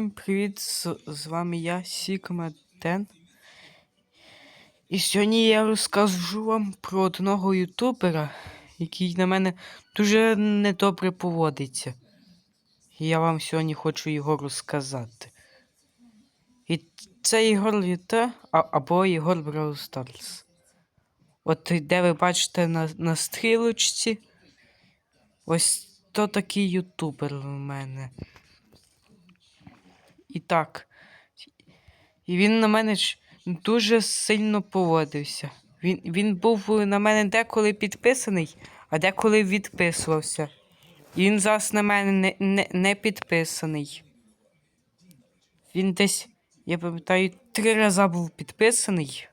Всім привіт! З, з вами я, Сігма Ден. І сьогодні я розкажу вам про одного ютубера, який на мене дуже недобре поводиться. І я вам сьогодні хочу його розказати. І це Ігор Літе або Ігор Brawl Stars. От де ви бачите на, на стрілочці. Ось то такий ютубер у мене. І так. І він на мене дуже сильно поводився. Він, він був на мене деколи підписаний, а деколи відписувався. І він зараз на мене не, не, не підписаний. Він десь, я пам'ятаю, три рази був підписаний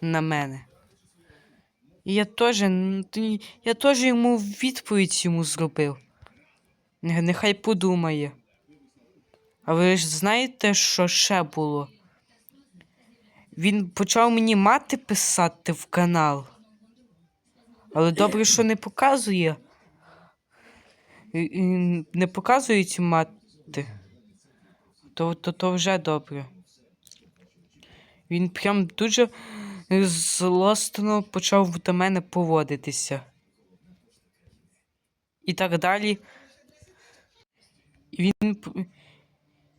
на мене. І я теж, я теж йому відповідь йому зробив. Нехай подумає. А ви ж знаєте, що ще було? Він почав мені мати писати в канал. Але добре, що не показує. Не показують мати. То, то, то вже добре. Він прям дуже злостно почав до мене поводитися. І так далі. Він,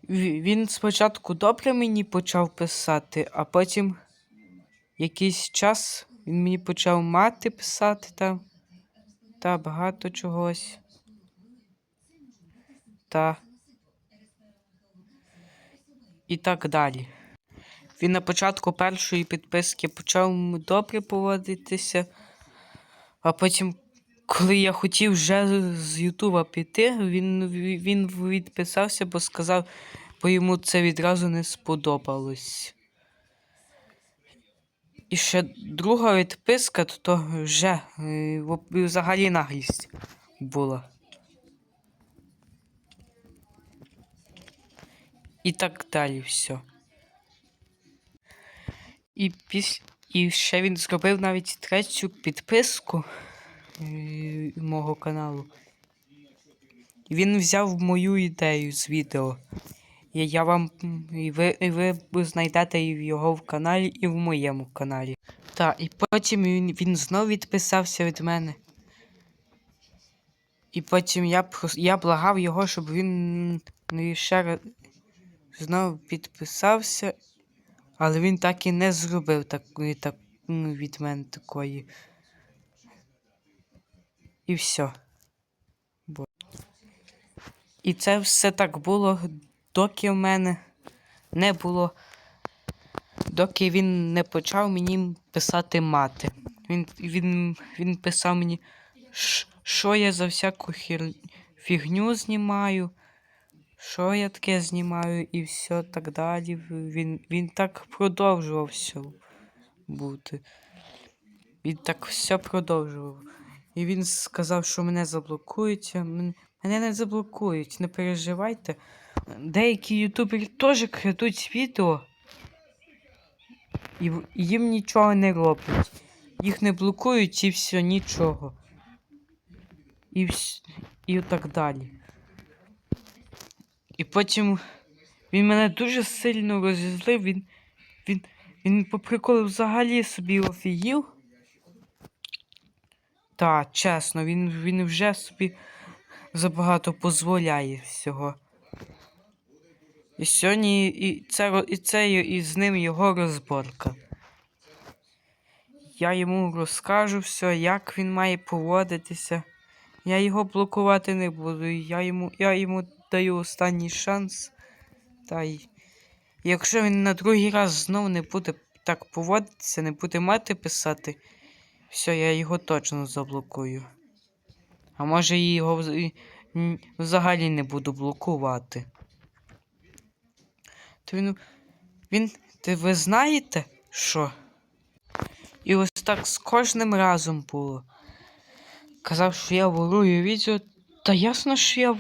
він спочатку добре мені почав писати, а потім якийсь час він мені почав мати писати там та багато чогось. Та. І так далі. Він на початку першої підписки почав добре поводитися, а потім, коли я хотів вже з Ютуба піти, він, він відписався, бо сказав, бо йому це відразу не сподобалось. І ще друга відписка, то, вже е, взагалі наглість була. І так далі все. І, піс... і ще він зробив навіть третю підписку мого каналу. Він взяв мою ідею з відео. І я вам. І ви, і ви знайдете його в каналі, і в моєму каналі. Так, і потім він, він знов відписався від мене. І потім я, я благав його, щоб він ну, ще раз знов підписався. Але він так і не зробив такої так, ну, від мене такої. І все. І це все так було, доки в мене не було. Доки він не почав мені писати мати. Він, він, він писав мені, що я за всяку хір... фігню знімаю, що я таке знімаю і все так далі. Він, він так продовжував все бути. Він так все продовжував. І він сказав, що мене заблокують. Мене не заблокують, не переживайте. Деякі ютубери теж крадуть відео. І їм нічого не роблять. Їх не блокують і все, нічого. І, вс... і так далі. І потім він мене дуже сильно розізлив. Він, він, він по приколу взагалі собі офігів. Та, чесно, він, він вже собі забагато дозволяє всього. І сьогодні і це, і це і з ним його розборка. Я йому розкажу все, як він має поводитися. Я його блокувати не буду. Я йому, я йому даю останній шанс. Та й якщо він на другий раз знов не буде так поводитися, не буде мати писати, все, я його точно заблокую. А може і його взагалі не буду блокувати. То він. Він. Ти ви знаєте, що? І ось так з кожним разом було. Казав, що я ворую відео. Та ясно, що я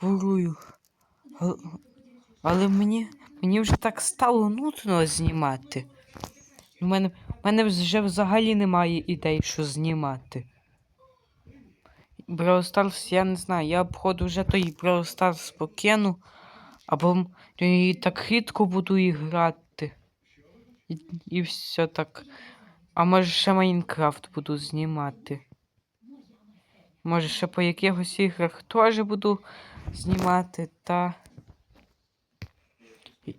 ворую. Але, мені, мені вже так стало нудно знімати. У мене, мене вже взагалі немає ідей, що знімати. Brawl Stars, я не знаю, я обходу вже той Brawl Stars покину. Або і так рідко буду і грати. І, і все так. А може ще Майнкрафт буду знімати. Може, ще по якихось іграх теж буду знімати, та.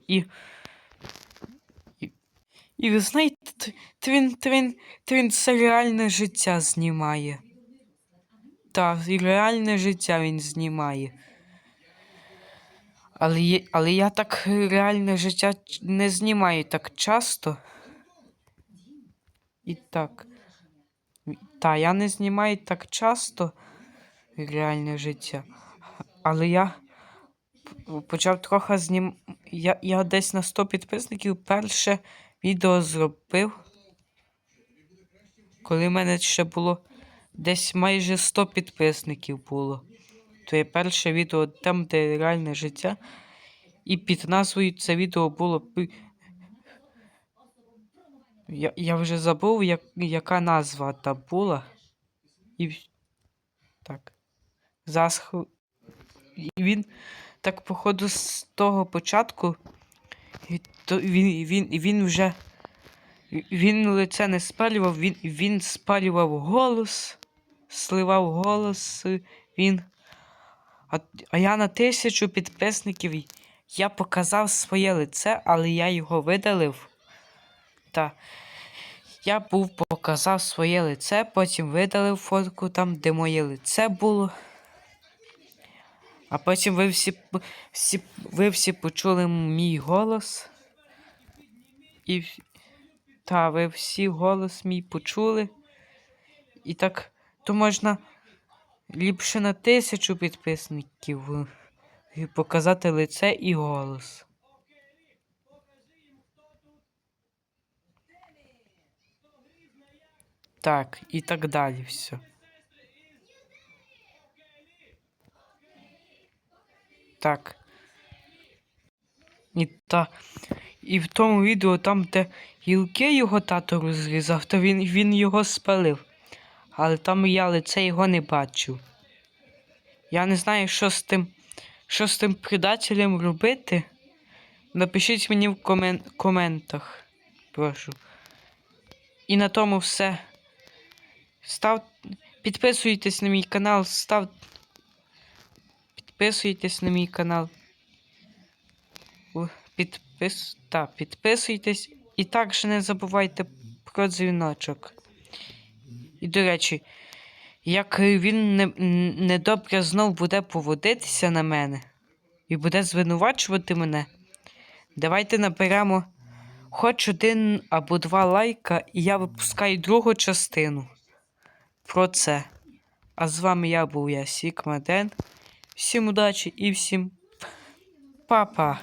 І, і ви знаєте, він, т- він, т- він це реальне життя знімає. Так, і реальне життя він знімає. Але, але я так реальне життя не знімаю так часто. І так. Та, я не знімаю так часто реальне життя. Але я почав трохи знім. Я, я десь на 100 підписників перше відео зробив. Коли в мене ще було десь майже 100 підписників було. То є перше відео там, де реальне життя. І під назвою це відео було. Я, я вже забув, як, яка назва та була. І так. Засх... І він так, походу, з того початку. То він, він, він вже. Він лице не спалював, він, він спалював голос, сливав голос. Він. А, а я на тисячу підписників я показав своє лице, але я його видалив. Та я був показав своє лице, потім видалив фотку там, де моє лице було. А потім ви всі, всі, ви всі почули мій голос. І, та, ви всі голос мій почули. І так, то можна ліпше на тисячу підписників е, і показати лице і голос. Так, і так далі все. Так. І та. І в тому відео, там, де гілки його тато розрізав, то він, він його спалив. Але там я лице його не бачив. Я не знаю, що з тим, що з тим предателем робити. Напишіть мені в комен, коментах. Прошу. І на тому все. Став... Підписуйтесь на мій канал, став. Підписуйтесь на мій канал. Підпис... Та, підписуйтесь. І також не забувайте про дзвіночок. І, до речі, як він не, недобре знов буде поводитися на мене і буде звинувачувати мене, давайте наберемо хоч один або два лайка, і я випускаю другу частину про це. А з вами я був я, Сікмаден. Всім удачі і всім па-па!